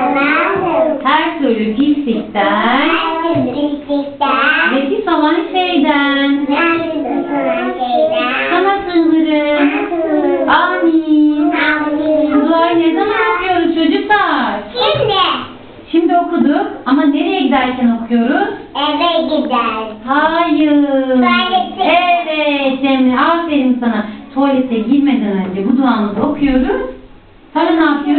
Allah'ım. her türlü pislikten Her türlü pislikten. ve pis olan şeyden türlü sana şeyden. sana sığınırım. Amin. Amin. Duayı ne zaman okuyoruz çocuklar? Şimdi Şimdi okuduk ama nereye giderken okuyoruz? eve gider. Hayır. Tuvalete. Evet Cemre aferin sana. Tuvalete girmeden önce bu duamızı okuyoruz. Sonra ne yapıyoruz?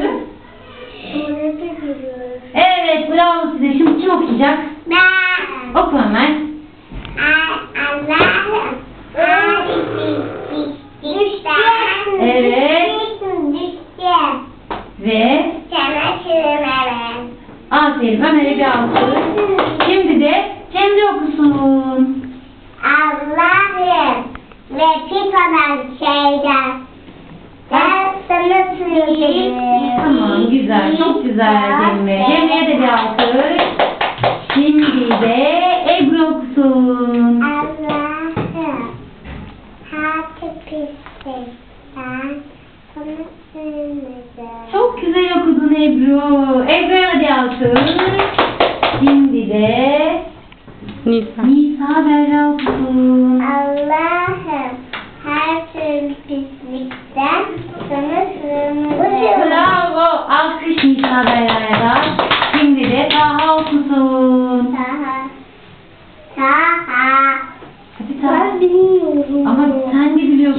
Ve Sana sığınırım. aferin Ömer'e bir alkış. Şimdi de Cemre okusun. Allah'ım ve pis olan şeyden ben sana. Tamam güzel. Çok güzel Cemre. Cemre'ye de bir alkış. Şimdi de Ebru okusun. Allah'ım her pislikten. Çok güzel okudun Ebru. Ebru'ya da bir alkış. Şimdi de Nisa. Nisa Berra okusun. Allah'ım her türlü pislikten sana sığınırım. Bravo. Alkış Nisa Berra'ya da. Şimdi de Taha okusun. Taha. Taha. Hadi Taha. bilmiyorum. Ama sen de biliyorsun.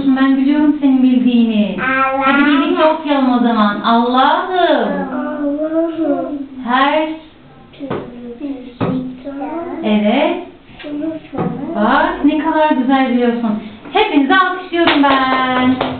Hadi birlikte okuyalım o zaman. Allah'ım Allah'ım her evet bak ne kadar güzel biliyorsun. Hepinizi alkışlıyorum ben.